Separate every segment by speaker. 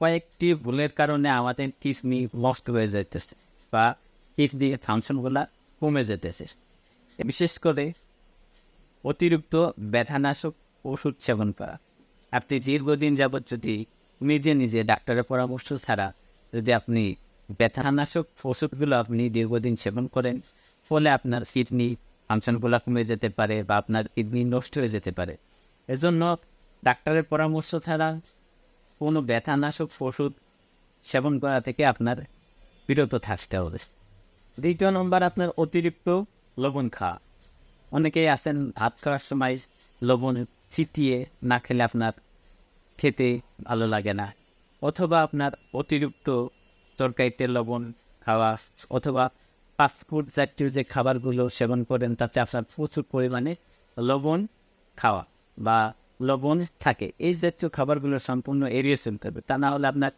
Speaker 1: কয়েকটি ভুলের কারণে আমাদের কিডনি নষ্ট হয়ে যাইতেছে বা কিডনি ফাংশনগুলা কমে যেতেছে বিশেষ করে অতিরিক্ত ব্যথানাশক ওষুধ সেবন করা। আপনি দীর্ঘদিন যাবৎ যদি নিজে নিজে ডাক্তারের পরামর্শ ছাড়া যদি আপনি ব্যথানাশক ওষুধগুলো আপনি দীর্ঘদিন সেবন করেন, ফলে আপনার কিডনি ফাংশনগুলো কমে যেতে পারে বা আপনার কিডনি নষ্ট হয়ে যেতে পারে। এজন্য ডাক্তারের পরামর্শ ছাড়া কোনো ব্যথানাশক ওষুধ সেবন করা থেকে আপনার বিরত থাকতে হবে। দ্বিতীয় নম্বর, আপনার অতিরিক্ত লবণ খাওয়া। অনেকেই আছেন, ভাত খাওয়ার সময় লবণ ছিটিয়ে না খেলে আপনার খেতে ভালো লাগে না। অথবা আপনার অতিরিক্ত তরকারিতে লবণ খাওয়া অথবা ফাস্টফুড জাতীয় যে খাবারগুলো সেবন করেন, তাতে আপনার প্রচুর পরিমাণে লবণ খাওয়া বা লবণ থাকে। এই জাতীয় খাবারগুলো সম্পূর্ণ এড়িয়ে চলতে হবে তা না হলে আপনার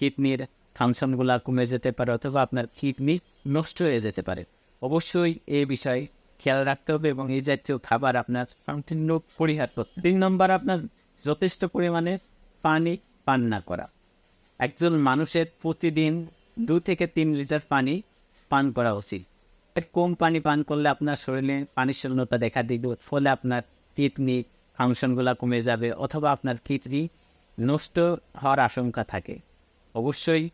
Speaker 1: কিডনির ফাংশনগুলো কমে যেতে পারে অথবা আপনার কিডনি নষ্ট হয়ে যেতে পারে। অবশ্যই এই বিষয়ে খেয়াল রাখতে হবে এবং এই জাতীয় খাবার আপনার সম্পূর্ণ পরিহার করতে। তিন নম্বর, আপনার যথেষ্ট পরিমাণে পানি পান না করা। একজন মানুষের প্রতিদিন দু থেকে তিন লিটার পানি পান করা উচিত। কম পানি পান করলে আপনার শরীরে পানির শূন্যতা দেখা দিবে। ফলে আপনার কিডনি ফাংশনগুলো কমে যাবে অথবা আপনার কিডনি নষ্ট হওয়ার আশঙ্কা থাকে। অবশ্যই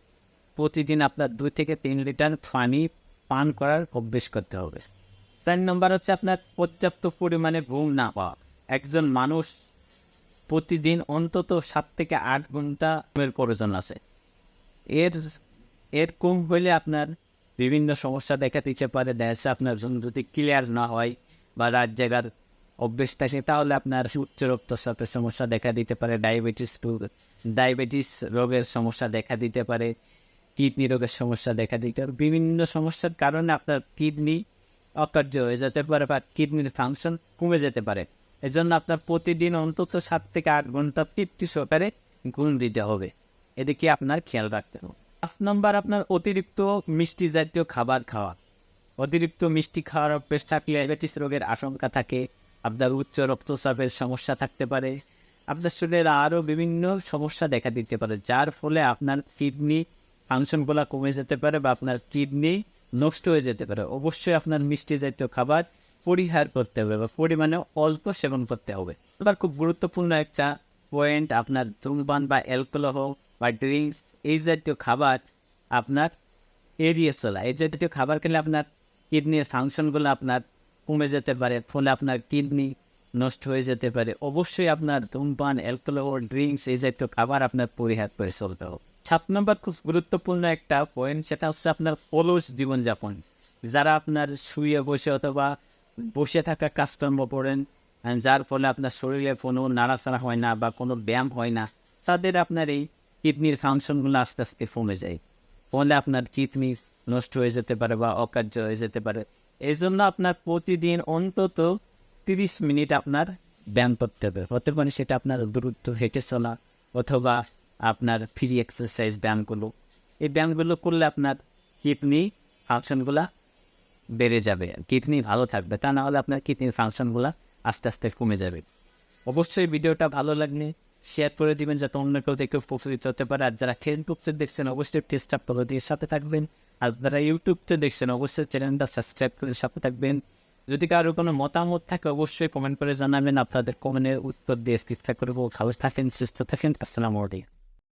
Speaker 1: প্রতিদিন আপনার দুই থেকে তিন লিটার পানি পান করার অভ্যেস করতে হবে। চার নম্বর হচ্ছে আপনার পর্যাপ্ত পরিমাণে ঘুম না পাওয়া। একজন মানুষ প্রতিদিন অন্তত সাত থেকে আট ঘণ্টা ঘুমের প্রয়োজন আছে। এর এর কম হলে আপনার বিভিন্ন সমস্যা দেখা দিতে পারে। দেখা যাচ্ছে আপনার যদি ক্লিয়ার না হয় বা রাত জায়গার অভ্যেস থাকে তাহলে আপনার উচ্চ রক্তচাপের সমস্যা দেখা দিতে পারে ডায়াবেটিস ডায়াবেটিস রোগের সমস্যা দেখা দিতে পারে কিডনি রোগের সমস্যা দেখা দিতে পারে। বিভিন্ন সমস্যার কারণে আপনার কিডনি অকার্য হয়ে যেতে পারে বা কিডনির ফাংশন কমে যেতে পারে। এজন্য আপনার প্রতিদিন অন্তত সাত থেকে আট ঘণ্টা তৃপ্তি সহকারে গুণ দিতে হবে। এদিকে আপনার খেয়াল রাখতে হবে। পাঁচ নম্বর, আপনার অতিরিক্ত মিষ্টি জাতীয় খাবার খাওয়া। অতিরিক্ত মিষ্টি খাওয়ার অভ্যেস থাকলে ডায়াবেটিস রোগের আশঙ্কা থাকে আপনার উচ্চ রক্তচাপের সমস্যা থাকতে পারে। আপনার শরীরে আরও বিভিন্ন সমস্যা দেখা দিতে পারে, যার ফলে আপনার কিডনি ফাংশনগুলো কমে যেতে পারে বা আপনার কিডনি নষ্ট হয়ে যেতে পারে। অবশ্যই আপনার মিষ্টি জাতীয় খাবার পরিহার করতে হবে বা পরিমাণে অল্প সেবন করতে হবে। এবার খুব গুরুত্বপূর্ণ একটা পয়েন্ট আপনার ধূমপান বা অ্যালকোহল বা ড্রিঙ্কস এই জাতীয় খাবার আপনার এড়িয়ে চলা। এই জাতীয় খাবার খেলে আপনার কিডনির ফাংশনগুলো আপনার কমে যেতে পারে ফলে আপনার কিডনি নষ্ট হয়ে যেতে পারে। অবশ্যই আপনার ধূমপান অ্যালকোহল ড্রিঙ্কস এই জাতীয় খাবার আপনার পরিহার করে চলতে হবে। সাত নম্বর খুব গুরুত্বপূর্ণ একটা পয়েন্ট সেটা হচ্ছে আপনার অলস জীবনযাপন। যারা আপনার শুয়ে বসে অথবা বসে থাকা কাজকর্ম করেন আহ, যার ফলে আপনার শরীরে কোনো নাড়াচাড়া হয় না বা কোনো ব্যায়াম হয় না তাদের আপনার এই কিডনির ফাংশনগুলো আস্তে আস্তে কমে যায়। ফলে আপনার কিডনি নষ্ট হয়ে যেতে পারে বা অকার্য হয়ে যেতে পারে। এই জন্য আপনার প্রতিদিন অন্তত তিরিশ মিনিট আপনার ব্যায়াম করতে হবে। হতে পারে সেটা আপনার দ্রুত হেঁটে চলা অথবা আপনার ফ্রি এক্সারসাইজ ব্যায়ামগুলো। এই ব্যায়ামগুলো করলে আপনার কিডনি ফাংশনগুলো বেড়ে যাবে। কিডনি ভালো থাকবে। তা না হলে আপনার কিডনির ফাংশনগুলো আস্তে আস্তে কমে যাবে। অবশ্যই ভিডিওটা ভালো লাগলে শেয়ার করে দিবেন, যাতে অন্য কেউ দেখে উপকৃত হতে পারে। আর যারা ফেসবুকতে দেখছেন, অবশ্যই টেস্ট আপ দিয়ে সাথে থাকবেন। আর যারা ইউটিউবতে দেখছেন, অবশ্যই চ্যানেলটা সাবস্ক্রাইব করে সাথে থাকবেন। যদি কারও কোনো মতামত থাকে, অবশ্যই কমেন্ট করে জানাবেন। আপনাদের কমেন্টের উত্তর দিয়ে চেষ্টা করব। ভালো থাকেন, সুস্থ থাকেন। আসসালামু আলাইকুম।